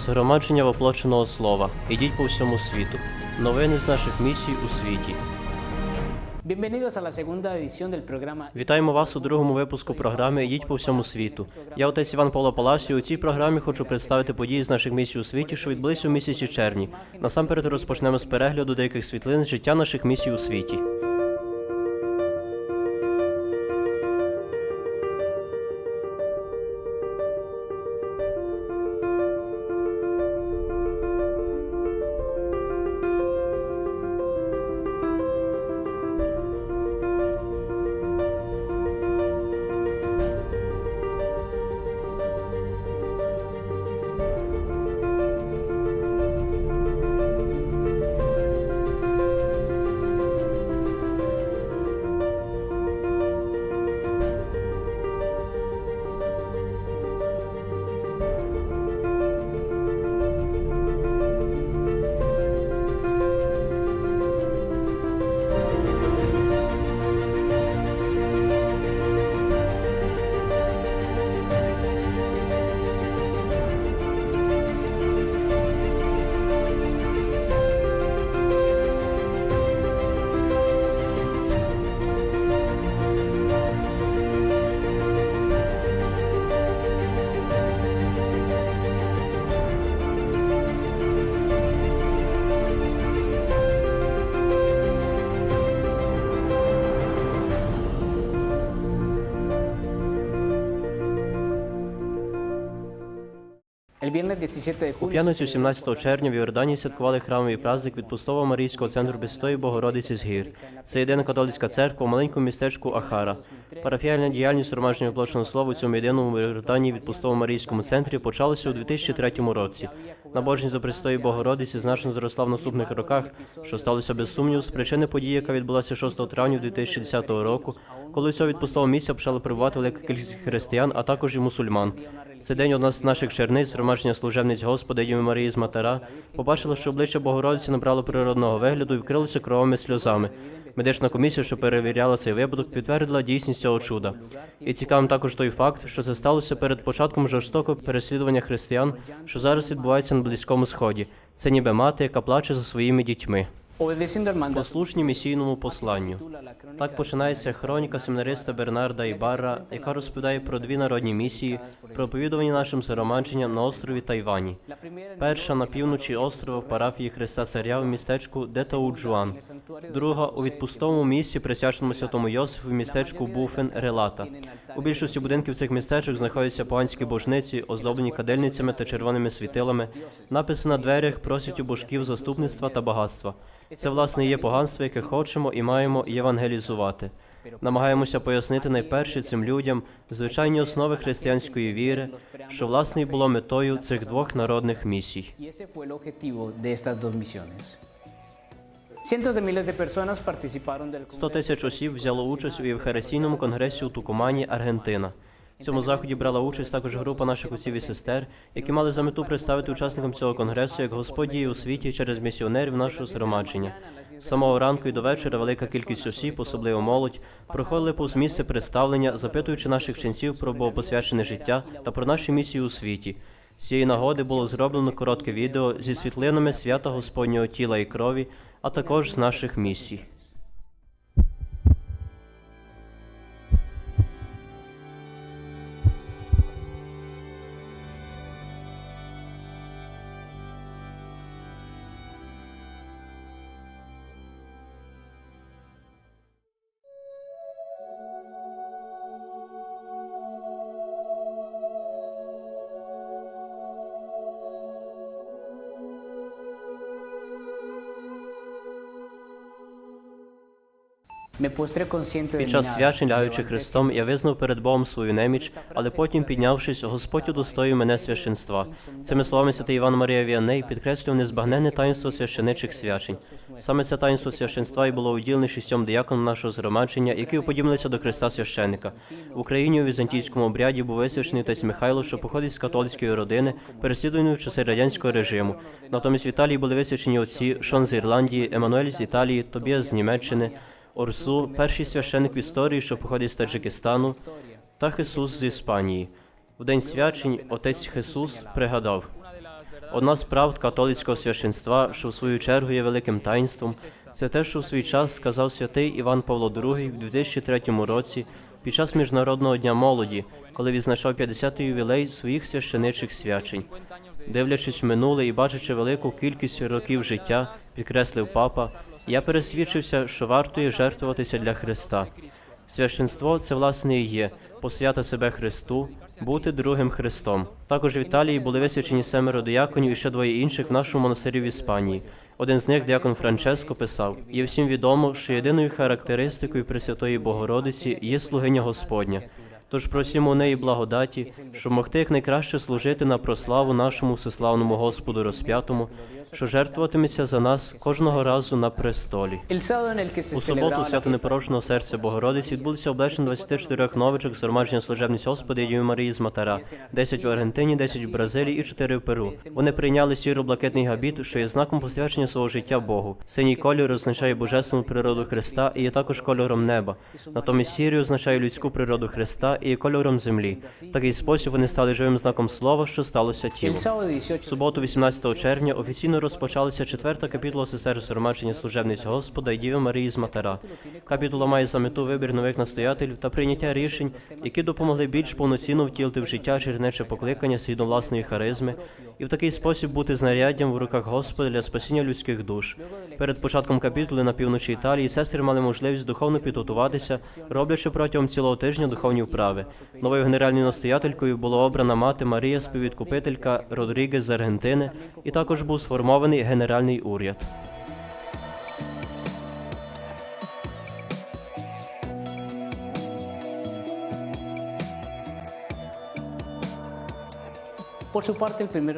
Згромадження воплоченого слова. Ідіть по всьому світу. Новини з наших місій у світі. Вітаємо вас у другому випуску програми Ідіть по всьому світу. Я отець Іван Павло Паласі. У цій програмі хочу представити події з наших місій у світі, що відбулися у місяці червні. Насамперед розпочнемо з перегляду деяких світлин з життя наших місій у світі. У п'ятницю 17 червня в Йорданії святкували храмовий праздник відпустового Марійського центру Пресвятої Богородиці з гір. Це єдина католицька церква у маленькому містечку Ахара. Парафіальна діяльність громадження оплоченого слова у цьому єдиному в Йорданії відпустовому Марійському центрі почалася у 2003 році. Набожність до Пресвятої Богородиці значно зросла в наступних роках, що сталося без сумніву з причини події, яка відбулася 6 травня 2010 року, коли цього відпустового місця почали прибувати велика кількість християн, а також і мусульман. Цей день одна з наших черниць, громадження служебниць Господа Діви Марії з Матера, побачила, що обличчя Богородиці набрало природного вигляду і вкрилося кровавими сльозами. Медична комісія, що перевіряла цей випадок, підтвердила дійсність цього чуда. І цікавим також той факт, що це сталося перед початком жорстокого переслідування християн, що зараз відбувається на Близькому Сході. Це ніби мати, яка плаче за своїми дітьми. Послушні місійному посланню. Так починається хроніка семінариста Бернарда Ібарра, яка розповідає про дві народні місії, проповідувані нашим згромадженням на острові Тайвані. Перша на півночі острова в парафії Христа Царя в містечку Детауджуан. Друга у відпустовому місці, присвяченому святому Йосифу в містечку Буфен Релата. У більшості будинків цих містечок знаходяться поганські божниці, оздоблені кадильницями та червоними світилами. Написи на дверях просять у божків заступництва та багатства. Це власне є поганство, яке хочемо і маємо євангелізувати. Намагаємося пояснити найперше цим людям звичайні основи християнської віри, що власне і було метою цих двох народних місій. 100 тисяч осіб взяло участь у Євхаристійному конгресі у Тукумані, Аргентина. В цьому заході брала участь також група наших отців і сестер, які мали за мету представити учасникам цього конгресу, як Господь діє у світі через місіонерів нашого згромадження. З самого ранку і до вечора велика кількість осіб, особливо молодь, проходили повз місце представлення, запитуючи наших ченців про богопосвячене життя та про наші місії у світі. З цієї нагоди було зроблено коротке відео зі світлинами свята Господнього тіла і крові, а також з наших місій. Під час свячень, ляючи Христом, я визнав перед Богом свою неміч, але потім, піднявшись, Господь удостоїв мене священства. Цими словами святий Іван Марія Віаней підкреслював незбагненне таїнство священичих свячень. Саме це таїнство священства і було уділене шістьом дияконам нашого згромадження, які уподібнилися до Христа священника. В Україні у візантійському обряді був висвячений отець Михайло, що походить з католицької родини, переслідуваної в часи радянського режиму. Натомість в Італії були висвячені отці Шон з Ірландії, Еммануель з Італії, Тобіас з Німеччини. Орсу, перший священик в історії, що походить з Таджикистану, та Хисус з Іспанії. У день свячень отець Хисус пригадав: Одна з правд католицького священства, що в свою чергу є великим таїнством, це те, що в свій час сказав святий Іван Павло II в 2003 році під час Міжнародного дня молоді, коли відзначав 50-й ювілей своїх священичих свячень. Дивлячись в минуле і бачачи велику кількість років життя, підкреслив папа, я пересвідчився, що варто є жертвуватися для Христа. Священство це власне і є посвята себе Христу, бути другим Христом. Також в Італії були висвячені семеро дияконів і ще двоє інших в нашому монастирі в Іспанії. Один з них, диакон Франческо, писав: є всім відомо, що єдиною характеристикою Пресвятої Богородиці є слугиня Господня. Тож просимо неї благодаті, щоб могти якнайкраще служити на прославу нашому всеславному Господу розп'ятому, що жертвуватиметься за нас кожного разу на престолі. У суботу свято непорочного серця Богородиці відбулися облечення 24 новичок з громадження служебність Господи Діви Марії з Матара, 10 в Аргентині, 10 в Бразилії і 4 в Перу. Вони прийняли сіро-блакитний габіт, що є знаком посвячення свого життя Богу. Синій колір означає божественну природу Христа і є також кольором неба. Натомість сірий означає людську природу Христа і кольором землі. В такий спосіб вони стали живим знаком слова, що сталося тілом. sábado 18 В суботу, 18 червня, офіційно розпочалася четверта капітула сестер згромадження служебниць Господа і Діви Марії з Матера. Капітула має за мету вибір нових настоятелів та прийняття рішень, які допомогли більш повноцінно втілити в життя чернече покликання згідно власної харизми і в такий спосіб бути знаряддям в руках Господа для спасіння людських душ. Перед початком капітули на півночі Італії сестри мали можливість духовно підготуватися, роблячи протягом цілого тижня духовні вправи. Новою генеральною настоятелькою була обрана мати Марія, співвідкупителька Родрігес з Аргентини, і також був сформований генеральний уряд.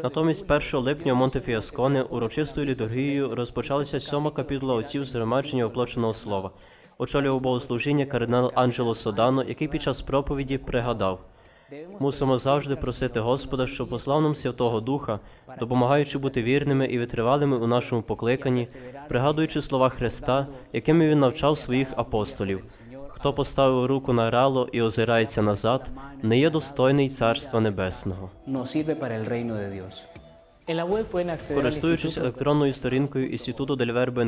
Натомість 1 липня у Монтефіасконе урочистою літургією розпочалася сьома капітула отців згромадження оплоченого слова. Очолював богослужіння кардинал Анджело Содано, який під час проповіді пригадав. Мусимо завжди просити Господа, щоб послав нам Святого Духа, допомагаючи бути вірними і витривалими у нашому покликанні, пригадуючи слова Христа, якими він навчав своїх апостолів. Хто поставив руку на рало і озирається назад, не є достойний Царства Небесного. Користуючись електронною сторінкою Інституту del Verbo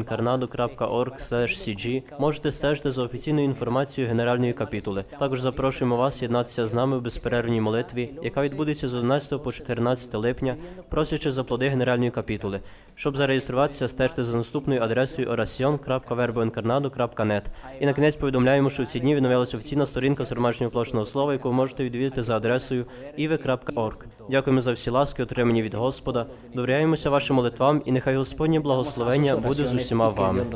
cg можете стежити за офіційною інформацією Генеральної капітули. Також запрошуємо вас єднатися з нами в безперервній молитві, яка відбудеться з 11 по 14 липня, просячи за плоди Генеральної капітули. Щоб зареєструватися, стежте за наступною адресою oracion.verboencarnado.net. І на кінець повідомляємо, що в ці дні відновилася офіційна сторінка згромадження площного слова, яку ви можете відвідати за адресою ive.org. Дякуємо за всі ласки, отримані від Господа. Довіряємося вашим молитвам, і нехай Господнє благословення буде з усіма вами.